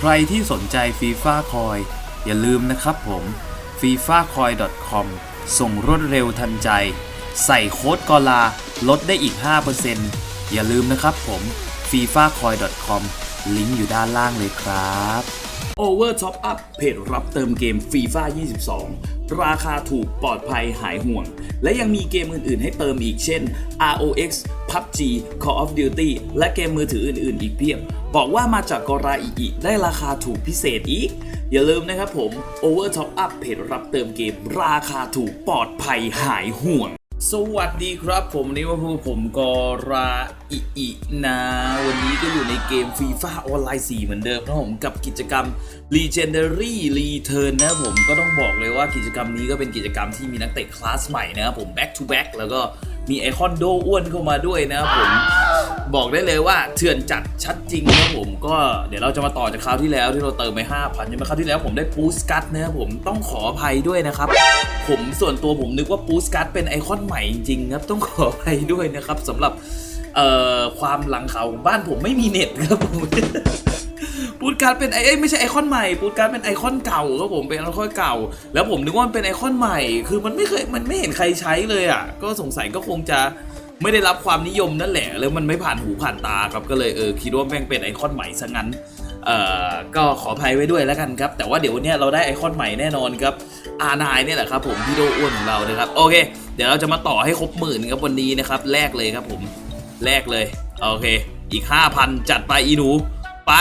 ใครที่สนใจฟีฟ่าคอยอย่าลืมนะครับผม f i f a c o i com ส่งรวดเร็วทันใจ ใส่โค้ดกอลาลดได้อีก 5%อย่าลืมนะครับผม f i f a c o i com ลิงก์อยู่ด้านล่างเลยครับ Over Top Up เพจรับเติมเกม FIFA 22 ราคาถูกปลอดภัยหายห่วง และยังมีเกมอื่น ๆ ให้เติมอีกเช่น ROX PUBG Call of Duty และเกมมือถืออื่น ๆ อีกเพียบ บอกว่ามาจากกราอีอีได้ราคาถูกพิเศษอีก อย่าลืมนะครับผม Over Top Up เพจรับเติมเกมราคาถูกปลอดภัยหายห่วง สวัสดีครับผมนี่ว่าพวกผมกอราอิอินะ วันนี้ก็อยู่ในเกม FIFA ออนไลน์ 4 เหมือนเดิมนะครับผมกับกิจกรรม Legendary Return นะผมก็ต้องบอกเลยว่ากิจกรรมนี้ก็เป็นกิจกรรมที่มีนักเตะคลาสใหม่นะครับผม back to back แล้วก็ มีไอคอนโดอ้วนเข้ามาด้วยนะครับผมบอกได้เลยว่าเถื่อนจัดชัดจริงนะผมก็เดี๋ยวเราจะมาต่อจากคราวที่แล้วที่เราเติมไป5,000ใช่ไหมคราวที่แล้วผมได้ปูสกัตนะครับผมต้องขออภัยด้วยนะครับ ผมส่วนตัวผมนึกว่าปูสกัตเป็นไอคอนใหม่จริงครับต้องขออภัยด้วยนะครับสำหรับความหลังเขาของบ้านผมไม่มีเน็ตครับผม ปูดการ์ดเป็นไอเอ้ยไม่ใช่ไอคอนใหม่ปูดการ์ดเป็นไอคอนเก่าครับผมเป็นไอคอนเก่า แล้วผมนึกว่ามันเป็นไอคอนใหม่ คือมันไม่เคยมันไม่เห็นใครใช้เลยอะก็สงสัยก็คงจะไม่ได้รับความนิยมนั่นแหละแล้วมันไม่ผ่านหูผ่านตาครับก็เลยเออคิดว่าแม่งเป็นไอคอนใหม่ซะงั้นเอ่อก็ขออภัยไว้ด้วยแล้วกันครับ แต่ว่าเดี๋ยววันเนี้ยเราได้ไอคอนใหม่แน่นอนครับอานายเนี่ยแหละครับผมพี่โดอ้วนของเรานะครับโอเค เดี๋ยวเราจะมาต่อให้ครบหมื่นครับวันนี้นะครับแลกเลยครับผมแลกเลยโอเค อีก 5,000 จัดไปอีหนูไป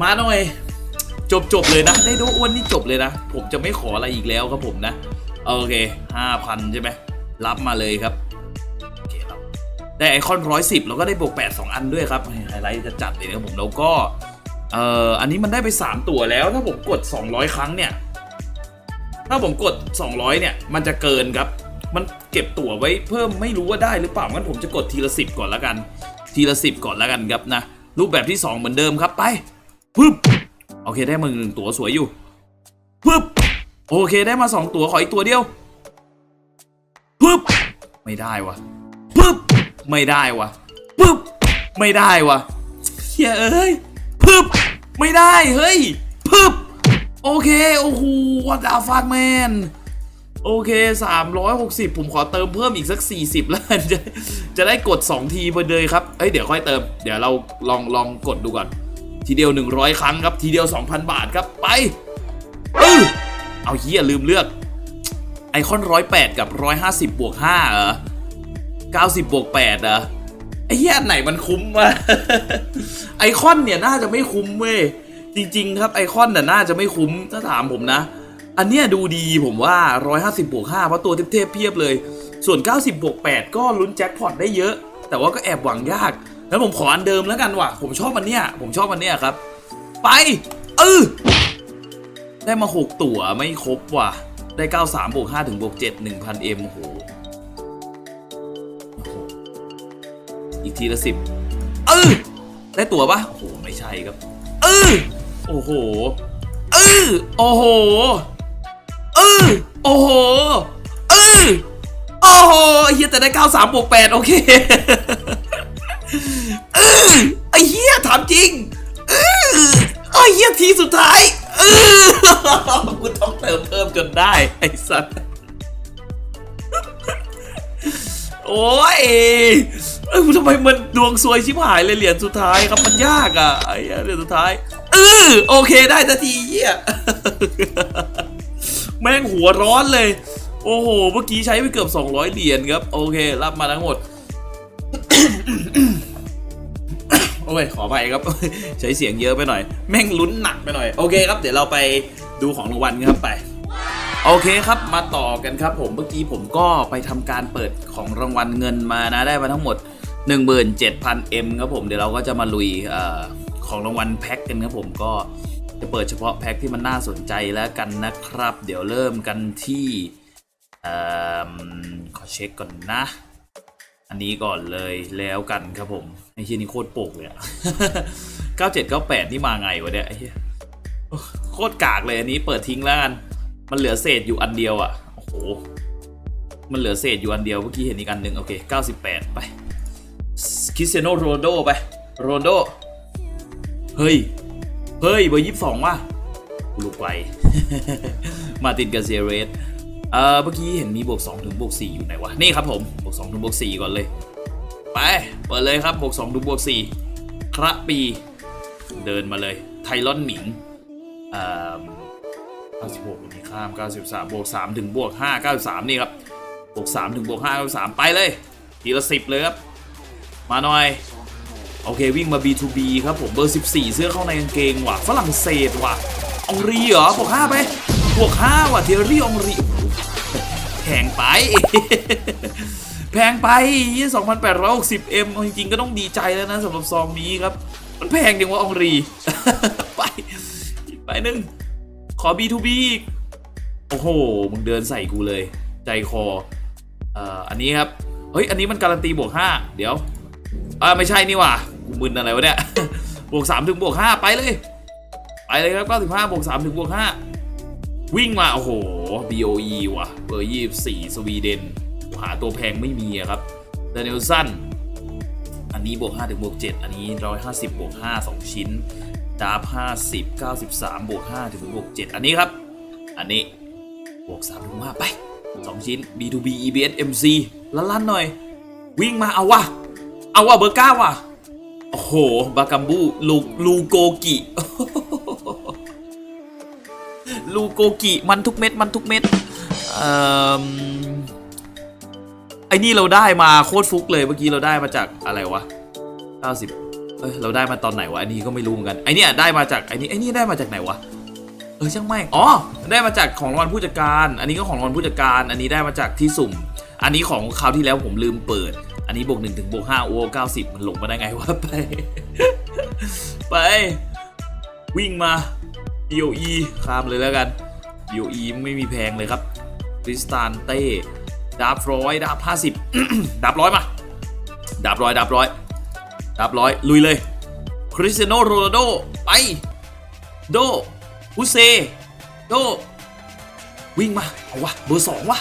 มาหน่อย จบจบเลยนะได้โดอ้วนนี่จบเลยนะ ผมจะไม่ขออะไรอีกแล้วครับผมนะ โอเคห้าพันใช่ไหมรับมาเลยครับโอเคครับได้ไอคอนร้อยสิบแล้วก็ได้บวกแปดสองอันด้วยครับไฮไลท์จะจัดเลยนะครับผมแล้วก็เอ่ออันนี้มันได้ไป 3 ตัวแล้วถ้าผมกด 200 ครั้งเนี่ย ถ้าผมกด 200 เนี่ย มันจะเกินครับ มันเก็บตั๋วไว้เพิ่มไม่รู้ว่าได้หรือเปล่างั้นผมจะกดทีละสิบก่อนล้วกัน ทีละสิบก่อนล้วกันครับนะ รูปแบบที่ 2 เหมือนเดิมครับไป ปึ๊บโอเคได้มาหนึ่งตัวสวยอยู่ปึ๊บโอเคได้มาสองตัวขออีกตัวเดียวปึ๊บไม่ได้วะปึ๊บไม่ได้วะปึ๊บไม่ได้วะเฮ้ยเอ้ยปึ๊บไม่ได้เฮ้ยปึ๊บโอเคโอ้โหวัดาฟากแมนโอเค 360 ผมขอเติมเพิ่มอีกสัก 40 แล้ว จะจะได้กด 2 ทีไปเลยครับเอ้ย เดี๋ยวค่อยเติม เดี๋ยวเราลองลองกดดูก่อน ทีเดียว 100 ครั้งครับ ทีเดียว 2,000 บาทครับ ไปเออเอาเฮียลืมเลือก ไอคอนร้อยแปดกับร้อยห้าสิบบวกห้าเหรอเก้าสิบบวกแปดเหรอไอเฮียอันไหนมันคุ้มวะไอคอนเนี่ยน่าจะไม่คุ้มเว้ย จริง ๆ ครับไอคอนน่ะน่าจะไม่คุ้มถ้าถามผมนะ อันเนี้ยดูดีผมว่า 150 บวก5เพราะตัวเทพๆเพียบเลย ส่วน 90 บวก8ก็ลุ้นแจ็คพอตได้เยอะ แต่ว่าก็แอบหวังยาก แล้วผมขออันเดิมแล้วกันว่ะ ผมชอบอันเนี้ย ผมชอบอันเนี้ยครับ ไป เออ ได้มา 6 ตั๋วไม่ครบว่ะ ได้ 93บวก5ถึงบวก7 1,000 M โอ้โหโอ้โหอีกทีละ10เออ ได้ตั๋วปะโอ้โห ไม่ใช่ครับ เออ โอ้โห เออ โอ้โห เออ โอ้โห เออ โอ้โหเฮียแต่ได้ 93บวก8โอเคามจริงเออไอเฮียทีสุดท้ายเออกูต้องเติมเพิ่มจนได้ ไอสัตว์โอ้ยเอ้ยทำไมมันดวงซวยชิบหายเลยเหรียญสุดท้ายครับมันยากอะไอ้เหรียญสุดท้ายเออโอเคได้ทันทีเฮียแม่งหัวร้อนเลย โอ้โห เมื่อกี้ใช้ไปเกือบ 200 เหรียญครับ โอเค รับมาทั้งหมด อ้ยขอไปครับใช้เสียงเยอะไปหน่อย แม่งลุ้นหนักไปหน่อย โอเคครับเดี๋ยวเราไปดูของรางวัลครับไปโอเคครับมาต่อกันครับผมเมื่อกี้ผมก็ไปทำการเปิดของรางวัลเงินมานะได้มาทั้งหมด 17,000 M ครับผมเดี๋ยวเราก็จะมาลุยอของรางวัลแพ็คกันครับผมก็จะเปิดเฉพาะแพ็คที่มันน่าสนใจแล้วกันนะครับ เดี๋ยวเริ่มกันที่อขอเช็คก่อนนะ อันนี้ก่อนเลยแล้วกันครับผม ไอ้เฮียนี่โคตรโปกเลยอะ9798นี่มาไงวะเนี่ยไอ้เฮียโคตรกากเลยอันนี้เปิดทิ้งแล้วกัน มันเหลือเศษอยู่อันเดียวอะโอ้โห มันเหลือเศษอยู่อันเดียวเมื่อกี้เห็นอีกอันหนึ่งโอเค98ไป คริสเตียโนโรนโดไป โรนโด เฮ้ย เฮ้ยเบอร์ยี่สิบสองว่ะกูลุกไปมาตินกาเซเรสเอ่อเมื่อกี้เห็นมีบวก2ถึงบวก4อยู่ไหนวะ นี่ครับผมบวก2ถึงบวก4ก่อนเลย ไป เปิดเลยครับบวก2ถึงบวก4 คระปี เดินมาเลย ไทลอนหมิงเอ่อ96นี่ข้าม 93 บวก 3 ถึงบวก 5 93 นี่ครับ บวก 3 ถึงบวก 5 93 ไปเลย ทีละ 10 เลยครับ มาหน่อย โอเค วิ่งมา B2B ครับผม เบอร์ 14 เสื้อเข้าในกางเกงว่ะ ฝรั่งเศสว่ะองรีเหรอ บวก 5 ไป บวก 5 ว่ะ เทอรี่องรีโอ้โห แพงไปแพงไปดร้อยี่2,860เอ็มจริงๆก็ต้องดีใจแล้วนะสำหรับซองนี้ครับ มันแพงจังว่าองรี ไปไปหนึ่งขอ B2B อีก โอ้โห มึงเดินใส่กูเลย ใจคอเอ่ออันนี้ครับ เฮ้ย อันนี้มันการันตีบวก 5 เดี๋ยวอ่าไม่ใช่นี่ว่ะกูมึนอะไรวะเนี่ย บวกสามถึงบวกห้าไปเลย ไปเลยครับเก้าสิบห้าบวกสามถึงบวกห้าวิ่งมา โอ้โห BOE ว่ะ เบอร์ยี่สี่สวีเดน หาตัวแพงไม่มีอะครับเดนิลสันอันนี้บวก5ถึงบวก7อันนี้ 150บวก5 2 ชิ้นดาบ50 93บวก5ถึงบวก7อันนี้ครับ อันนี้บวก3ถึง5ไป 2 ชิ้น B2B EBS MC ลั่นหน่อย วิ่งมาเอาวะเอาว่ะเบอร์เก้าว่ะโอ้โห บากัมบูลูลูโกกิลูโกกิ มันทุกเม็ด มันทุกเม็ดเอ่อ อ้นี่เราได้มาโคตรฟุกเลยเมื่อกี้เราได้มาจากอะไรวะ 90เอ้ยเราได้มาตอนไหนวะอันนี้ก็ไม่รู้เหมือนกันไอเนี่ยได้มาจากไอนี้ไอนี่ได้มาจากไหนวะเออช่างไม่อ๋อได้มาจากของรางวัลผู้จัดการ อันนี้ก็ของรางวัลผู้จัดการ อันนี้ได้มาจากที่สุ่ม อันนี้ของคราวที่แล้วผมลืมเปิด อันนี้บวกหนึ่งถึงบวกห้าโอ้เก้าสิบมันหลงมาได้ไงวะไป ไป วิ่งมา BOE ข้ามเลยแล้วกัน BOE ไม่มีแพงเลยครับคริสตานเต้ ดาบร้อยดาบห้าสิบดาบร้อยมาดาบร้อยดาบร้อยดาบร้อยลุยเลย คริสเตียโนโรนัลโดไป โดฮุเซ โด วิ่งมา เอาวะ เบอร์สองวะ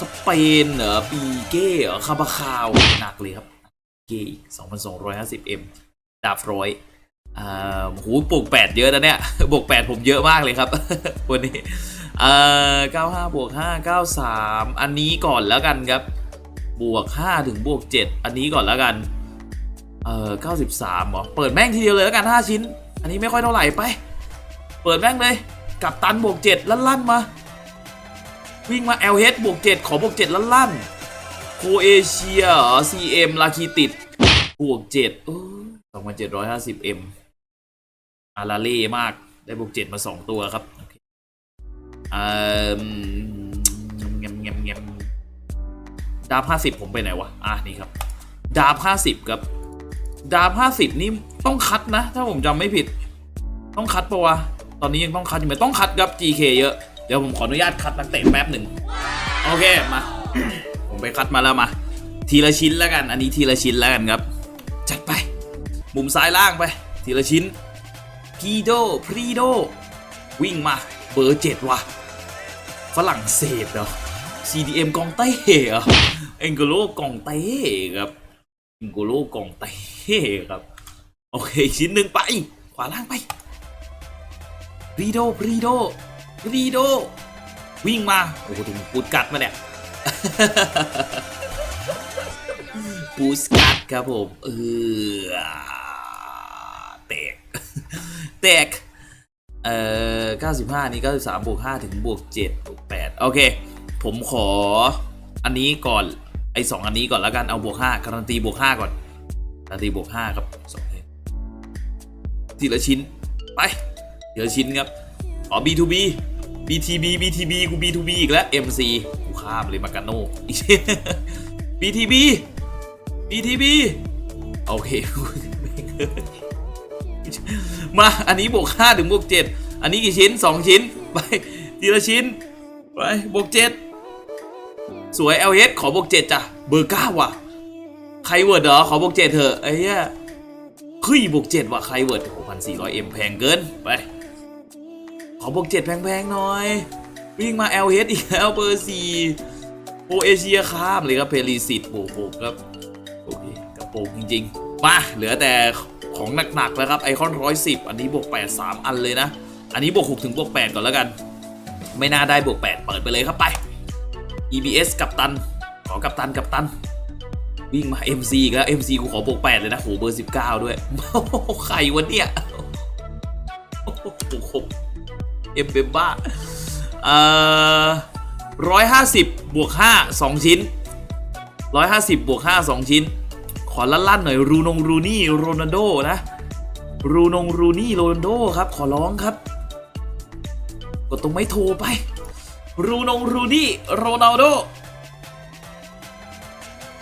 สเปนเหรอปีเก้เหรอคาบาคาว หนักเลยครับ เก้2,250 m ดาบร้อยอ่าโหบวก8เยอะนะเนี่ยบวก8ผมเยอะมากเลยครับ วันนี้ เอ่อ95บวก5 93 อันนี้ก่อนแล้วกันครับ บวก 5 ถึงบวก 7 อันนี้ก่อนแล้วกัน เอ่อ93เหรอ เปิดแม่งทีเดียวเลยแล้วกัน 5 ชิ้น อันนี้ไม่ค่อยเท่าไหร่ไป เปิดแม่งเลยกับตันบวก 7 ลั่นๆมา วิ่งมา LH บวก 7 ขอบวก 7 ลั่นๆโคเอเชียอ CM ลาคีติด บวก 7 เออ 2,750 M อาราเล่มากได้บวก 7 มา 2 ตัวครับ เอ่อเงมเงมเงมดาบ50ผมไปไหนวะ อะนี่ครับ ดาบ50ครับ ดาบ50นี่ต้องคัดนะ ถ้าผมจำไม่ผิด ต้องคัดปะวะ ตอนนี้ยังต้องคัดอยู่ไหมต้องคัดครับ GK เยอะ เดี๋ยวผมขออนุญาตคัดนักเตะแป๊บหนึ่ง โอเค มา ผมไปคัดมาแล้วมา ทีละชิ้นแล้วกัน อันนี้ทีละชิ้นแล้วกันครับ จัดไป มุมซ้ายล่างไป ทีละชิ้นพีโดพรีโดวิ่งมา เบอร์เจ็ดว่ะ ฝรั่งเศสเหรอ CDM กองเต้เหรอเอ็งโกโลกองเต้ครับเอ็งโกโลกองเต้ครับ โอเคชิ้นหนึ่งไป ขวาล่างไปรีโดรีโดรีโดวิ่งมา โอ้โหถึงปูดกัดมาเนี่ยปูสกัดครับผม เออแตกแตก เอ่อ95 นี่93บวก5ถึงบวก7บวก8โอเค ผมขออันนี้ก่อนไอ้สองอันนี้ก่อนแล้วกันเอาบวก5การันตีบวก5ก่อนการันตีบวก5ครับสองทีละชิ้น ไปทีละชิ้นครับอ๋อ B2B BTB BTB กู B2B อีกแล้ว MC กูข้ามเลยมากาโน่อีก BTB BTB โอเค มาอันนี้บวก5ถึงบวก7อันนี้กี่ชิ้น2ชิ้นไปทีละชิ้นไปบวก7สวย LS ขอบวก7จ้ะเบอร์9ว่ะใครเวิร์ดเหรอขอบวก7เถอะไอ้เหี้ยเฮ้ยบวก7ว่ะใครเวิร์ด6,400 M แพงเกินไปขอบวกเจ็ดแพงๆหน่อย วิ่งมา LH อีกแล้วเบอร์สี่โอเอเชียข้ามเลยครับเพลีสิตโบกๆครับโอเคกระโปรงจริง ๆ มาเหลือแต่ของหนักๆแล้วครับไอคอนร้อยสิบอันนี้บวกแปดสามอันเลยนะ อันนี้บวกหกถึงบวกแปดก่อนแล้วกัน ไม่น่าได้บวกแปดเปิดไปเลยครับไป EBS กับตัน ขอกับตันกับตัน วิ่งมา MC อีกแล้ว MC กูขอบวกแปดเลยนะโหเบอร์สิบเก้าด้วยใครวะเนี่ยโอ้โหเอ็มเบบ้าเอ่อร้อยห้าสิบบวกห้าสองชิ้นร้อยห้าสิบบวกห้าสองชิ้น ขอลั่นๆหน่อยรูนงรูนี่โรนัลโดนะ รูนงรูนี่โรนัลโดครับ ขอร้องครับ กดตรงไม่โทรไป รูนงรูนี่โรนัลโด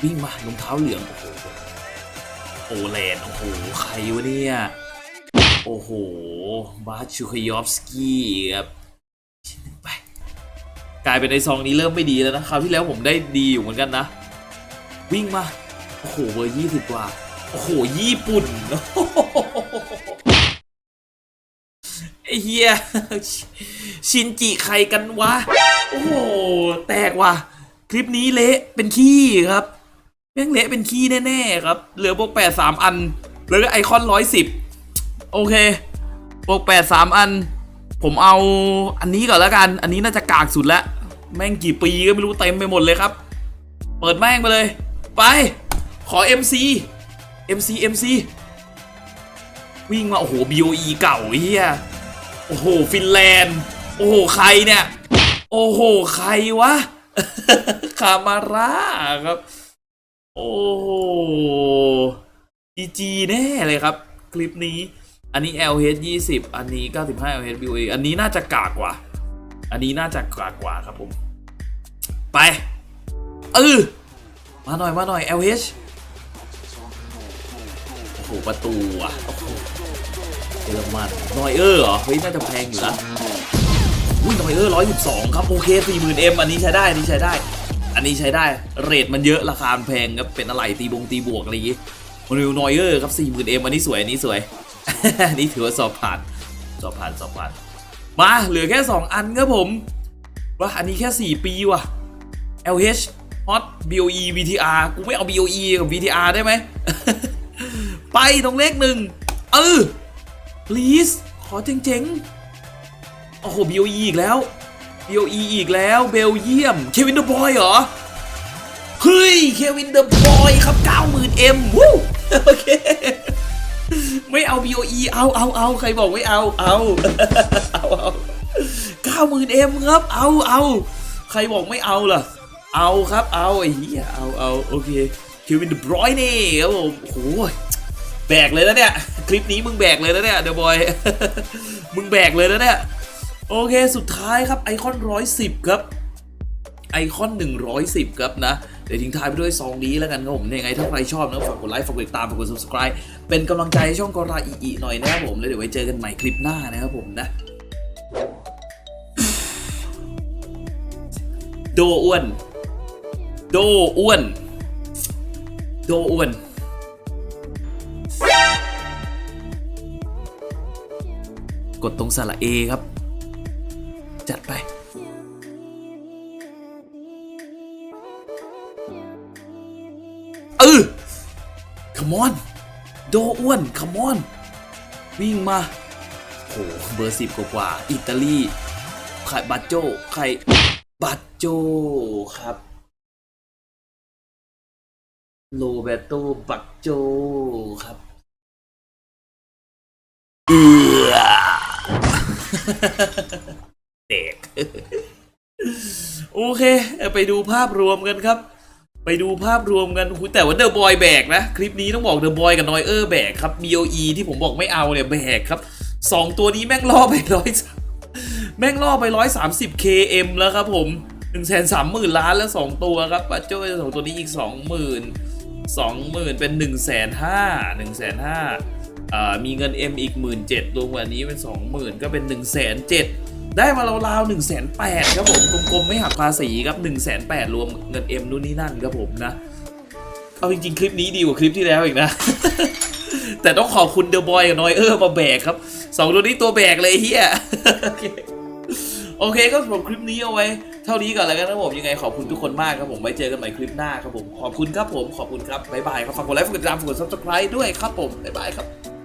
วิ่งมารองเท้าเหลืองโอ้โหโอแลนโอ้โหใครวะเนี่ยโอ้โหบาชูคยอฟสกี้ครับไปกลายเป็นในซองนี้เริ่มไม่ดีแล้วนะคราวที่แล้วผมได้ดีอยู่เหมือนกันนะ วิ่งมา โอ้โหเบอร์ยี่สิบกว่า โอ้โห ญี่ปุ่นไอเฮียชินจิใครกันวะ โอ้โห แตกว่ะ คลิปนี้เละเป็นขี้ครับแม่งเละเป็นขี้แน่ๆครับ เหลือบวกแปดสามอัน แล้วก็ไอคอนร้อยสิบโอเคบวกแปดสามอัน ผมเอาอันนี้ก่อนแล้วกัน อันนี้น่าจะกากสุดแล้วแม่งกี่ปีก็ไม่รู้เต็มไปหมดเลยครับ เปิดแม่งไปเลย ไป ขอ MC MC MC วิ่งมา โอ้โห BOE เก่าเฮียโอ้โห ฟินแลนด์ โอ้โห ใครเนี่ย โอ้โห ใครวะ คามาราครับ โอ้โห GG แน่เลยครับ คลิปนี้ อันนี้ LH 20 อันนี้ 95 LH BOE อันนี้น่าจะกากกว่า อันนี้น่าจะกากกว่าครับผม ไป เออมาหน่อย มาหน่อย LH หประตูอะโอ้โหเยอรมันนอยเออร์เหรอ เฮ้ย น่าจะแพงอยู่นะอุ้ยนอยเออร์ร้อยสิบสองครับ โอเคสี่หมื่นเอ็มอันนี้ใช้ได้ อันนี้ใช้ได้ อันนี้ใช้ได้ เรทมันเยอะ ราคามันแพงครับ เป็นอะไร ตีบงตีบวกอะไรอย่างงี้มาดูนอยเออร์ครับสี่หมื่นเอ็มอันนี้สวย อันนี้สวย อันนี้ถือว่าสอบผ่าน สอบผ่าน สอบผ่าน มา เหลือแค่2อันครับผมว่าอันนี้แค่4ปีว่ะ LH Hot BOE VTR กูไม่เอา BOE กับ VTR ได้ไหม ไปตรงเลขหนึ่งเออ please ขอเจ๋งๆ โอ้โห BOE อีกแล้ว BOE อีกแล้ว เบลเยียม เควินเดอะบอยเหรอ เฮ้ย เควินเดอะบอยครับ 90,000 M วู้โอเค ไม่เอา BOE เอาเอาเอาใครบอกไม่เอา เอา เอาเอาเก้าหมื่นเอ็มครับ เอาเอาใครบอกไม่เอาล่ะ เอาครับ เอาไอ้เหี้ยเอาเอาโอเคเควินเดอะบรอยนี่ครับผมโอ้โห แบกเลยนะเนี่ย คลิปนี้มึงแบกเลยนะเนี่ยเดอะบอย มึงแบกเลยนะเนี่ย โอเคสุดท้ายครับไอคอนร้อยสิบครับไอคอน 110 ครับนะ เดี๋ยวทิ้งท้ายไปด้วยซองนี้แล้วกันครับผมยังไงถ้าใครชอบนะฝากกดไลค์ ฝากกดติดตาม ฝากกด subscribe เป็นกำลังใจให้ช่องกอราอีอีหน่อยนะครับผม แล้วเดี๋ยวไว้เจอกันใหม่คลิปหน้านะครับผมนะ โดอ้วน โดอ้วน โดอ้วน กดตรงสระเอครับ จัดไป เออ come on โดอ้วน come on วิ่งมาโหเบอร์สิบกว่า อิตาลีใครบัตโจใครบัตโจครับ โรเบโตบัตโจครับ เอือ เด็กโอเค ไปดูภาพรวมกันครับ ไปดูภาพรวมกันหูแต่ว่าเดอะบอยแบกนะ คลิปนี้ต้องบอกเดอะบอยกับนอยเออร์แบกครับ BOE ที่ผมบอกไม่เอาเนี่ยแบกครับสองตัวนี้แม่งล่อไปร้อยแม่งล่อไปร้อยสามสิบ KM แล้วครับผมหนึ่งแสนสามหมื่นล้านแล้วสองตัวครับปัจจุบันสองตัวนี้อีกสองหมื่นสองหมื่นเป็นหนึ่งแสนห้าหนึ่งแสนห้า มีเงิน M อีกหมื่นเจ็ดรวมกว่านี้เป็นสองหมื่นก็เป็นหนึ่งแสนเจ็ดได้มาราวๆหนึ่งแสนแปดครับผมกลมๆ ไม่หักภาษีครับหนึ่งแสนแปดรวมเงินเอ็มนู่นนี่นั่นครับผมนะ เอาจริงๆ คลิปนี้ดีกว่าคลิปที่แล้วอีกนะ แต่ต้องขอบคุณเดอะบอยกับนอยเออร์มาแบกครับสองตัวนี้ตัวแบกเลยเฮียโอเคก็สำหรับคลิปนี้เอาไว้ เท่านี้ก่อนแล้วกันครับผมยังไงขอบคุณทุกคนมากครับผมไว้เจอกันใหม่คลิปหน้าครับผมขอบคุณครับผมขอบคุณครับบ๊ายบายครับฝากกดไลค์ฝากกดติดตามฝากกด subscribe ด้วยครับผมบ๊ายบายครับ